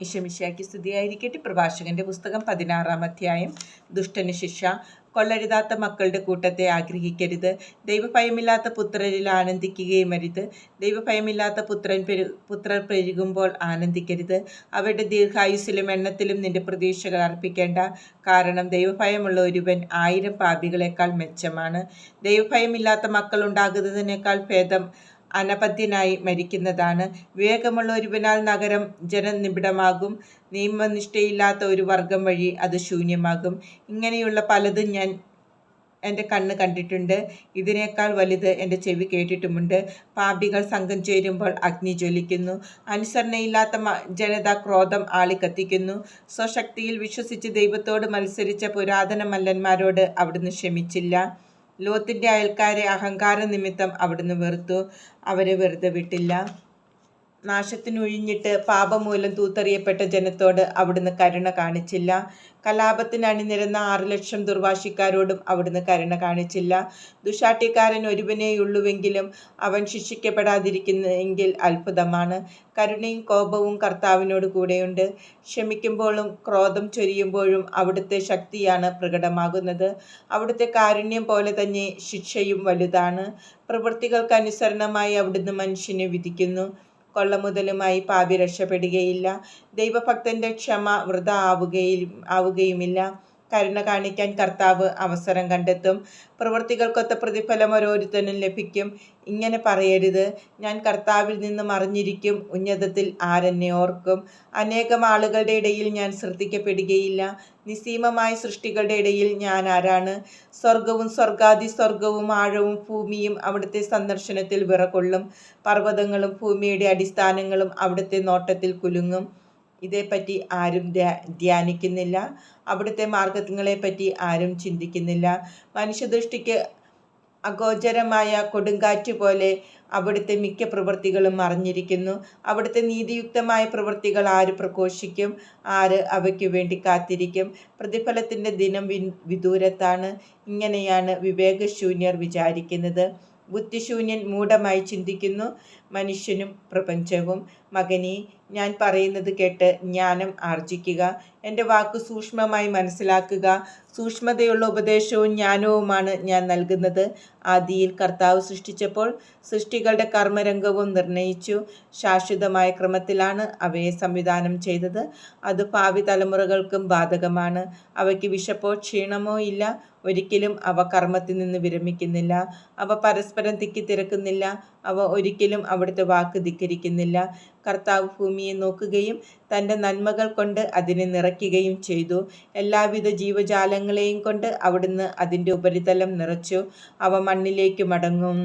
ഇഷമിഷയാക്കി സ്തുതിയായിരിക്കട്ടെ. പ്രഭാഷകന്റെ പുസ്തകം പതിനാറാം അധ്യായം. ദുഷ്ടന് ശിക്ഷ. കൊള്ളരുതാത്ത മക്കളുടെ കൂട്ടത്തെ ആഗ്രഹിക്കരുത്. ദൈവഭയമില്ലാത്ത പുത്രരിൽ ആനന്ദിക്കുകയും അരുത്. ദൈവഭയമില്ലാത്ത പുത്രൻ പെരു പുത്രർ പെരുകുമ്പോൾ ആനന്ദിക്കരുത്. അവരുടെ ദീർഘായുസിലും എണ്ണത്തിലും നിന്റെ പ്രതീക്ഷകൾ അർപ്പിക്കേണ്ട. കാരണം ദൈവഭയമുള്ള ഒരുവൻ ആയിരം പാപികളെക്കാൾ മെച്ചമാണ്. ദൈവഭയമില്ലാത്ത മക്കൾ ഉണ്ടാകുന്നതിനേക്കാൾ ഭേദം അനപദ്യനായി മരിക്കുന്നതാണ്. വിവേകമുള്ള ഒരുവനാൽ നഗരം ജനനിബിഡമാകും. നിയമനിഷ്ഠയില്ലാത്ത ഒരു വർഗം വഴി അത് ശൂന്യമാകും. ഇങ്ങനെയുള്ള പലതും ഞാൻ എന്റെ കണ്ണ് കണ്ടിട്ടുണ്ട്. ഇതിനേക്കാൾ വലുത് എന്റെ ചെവി കേട്ടിട്ടുമുണ്ട്. പാപികൾ സംഘം ചേരുമ്പോൾ അഗ്നി ജ്വലിക്കുന്നു. അനുസരണയില്ലാത്ത ജനത ക്രോധം ആളിക്കത്തിക്കുന്നു സ്വശക്തിയിൽ വിശ്വസിച്ച് ദൈവത്തോട് മത്സരിച്ച പുരാതന മല്ലന്മാരോട് അവിടുന്ന് ക്ഷമിച്ചില്ല. ലോത്തിന്റെ അയൽക്കാരെ അഹങ്കാര നിമിത്തം അവിടുന്ന് വെറുത്തു. അവരെ വെറുതെ വിട്ടില്ല. നാശത്തിനൊഴിഞ്ഞിട്ട് പാപമൂലം തൂത്തെറിയപ്പെട്ട ജനത്തോട് അവിടുന്ന് കരുണ കാണിച്ചില്ല. കലാപത്തിന് അണിനിരന്ന ആറ് ലക്ഷം ദുർവാശിക്കാരോടും അവിടുന്ന് കരുണ കാണിച്ചില്ല. ദുശാട്ടിക്കാരൻ ഒരുവനേയുള്ളുവെങ്കിലും അവൻ ശിക്ഷിക്കപ്പെടാതിരിക്കുന്നെങ്കിൽ അത്ഭുതമാണ്. കരുണയും കോപവും കർത്താവിനോട് കൂടെയുണ്ട്. ക്ഷമിക്കുമ്പോഴും ക്രോധം ചൊരിയുമ്പോഴും അവിടുത്തെ ശക്തിയാണ് പ്രകടമാകുന്നത്. അവിടുത്തെ കാരുണ്യം പോലെ തന്നെ ശിക്ഷയും വലുതാണ്. പ്രവൃത്തികൾക്കനുസരണമായി അവിടുന്ന് മനുഷ്യനെ വിധിക്കുന്നു. കൊള്ളമുതലുമായി പാപി രക്ഷപ്പെടുകയില്ല. ദൈവഭക്തന്റെ ക്ഷമ വൃത ആവുകയും ആവുകയുമില്ല. കരുണ കാണിക്കാൻ കർത്താവ് അവസരം കണ്ടെത്തും. പ്രവൃത്തികൾക്കൊത്ത പ്രതിഫലം ഓരോരുത്തരും ലഭിക്കും. ഇങ്ങനെ പറയരുത്. ഞാൻ കർത്താവിൽ നിന്ന് മറിഞ്ഞിരിക്കും ഉന്നതത്തിൽ ആരെന്നെ ഓർക്കും. അനേകം ആളുകളുടെ ഇടയിൽ ഞാൻ ശ്രദ്ധിക്കപ്പെടുകയില്ല. നിസീമമായ സൃഷ്ടികളുടെ ഇടയിൽ ഞാൻ ആരാണ്? സ്വർഗവും സ്വർഗാദി സ്വർഗവും ആഴവും ഭൂമിയും അവിടുത്തെ സന്ദർശനത്തിൽ വിറകൊള്ളും. പർവതങ്ങളും ഭൂമിയുടെ അടിസ്ഥാനങ്ങളും അവിടുത്തെ നോട്ടത്തിൽ കുലുങ്ങും. ഇതേപ്പറ്റി ആരും ധ്യാനിക്കുന്നില്ല. അവിടുത്തെ മാർഗങ്ങളെപ്പറ്റി ആരും ചിന്തിക്കുന്നില്ല. മനുഷ്യദൃഷ്ടിക്ക് അഗോചരമായ കൊടുങ്കാറ്റ് പോലെ അവിടുത്തെ മിക്ക പ്രവൃത്തികളും മറിഞ്ഞിരിക്കുന്നു. അവിടുത്തെ നീതിയുക്തമായ പ്രവൃത്തികൾ ആര് പ്രഘോഷിക്കും? ആര് അവയ്ക്ക് വേണ്ടി കാത്തിരിക്കും? പ്രതിഫലത്തിന്റെ ദിനം വി വിദൂരത്താണ്. ഇങ്ങനെയാണ് വിവേകശൂന്യർ വിചാരിക്കുന്നത്. ബുദ്ധിശൂന്യൻ മൂഢമായി ചിന്തിക്കുന്നു. മനുഷ്യനും പ്രപഞ്ചവും. മകനെ ഞാൻ പറയുന്നത് കേട്ട് ജ്ഞാനം ആർജിക്കുക. എന്റെ വാക്ക് സൂക്ഷ്മമായി മനസ്സിലാക്കുക. സൂക്ഷ്മതയുള്ള ഉപദേശവും ജ്ഞാനവുമാണ് ഞാൻ നൽകുന്നത്. ആദിയിൽ കർത്താവ് സൃഷ്ടിച്ചപ്പോൾ സൃഷ്ടികളുടെ കർമ്മരംഗവും നിർണയിച്ചു. ശാശ്വതമായ ക്രമത്തിലാണ് അവയെ സംവിധാനം ചെയ്തത്. അത് ഭാവി തലമുറകൾക്കും ബാധകമാണ്. അവയ്ക്ക് വിശപ്പോ ക്ഷീണമോ ഇല്ല. ഒരിക്കലും അവ കർമ്മത്തിൽ നിന്ന് വിരമിക്കുന്നില്ല. അവ പരസ്പരം തിക്കി തിരക്കുന്നില്ല അവ ഒരിക്കലും അവിടുത്തെ വാക്ക് ധിക്കരിക്കുന്നില്ല. കർത്താവ് ഭൂമിയെ നോക്കുകയും തന്റെ നന്മകൾ കൊണ്ട് അതിനെ നിറയ്ക്കുകയും ചെയ്തു. എല്ലാവിധ ജീവജാലങ്ങളെയും കൊണ്ട് അവിടുന്ന് അതിന്റെ ഉപരിതലം നിറച്ചു. അവ മണ്ണിലേക്ക് മടങ്ങും.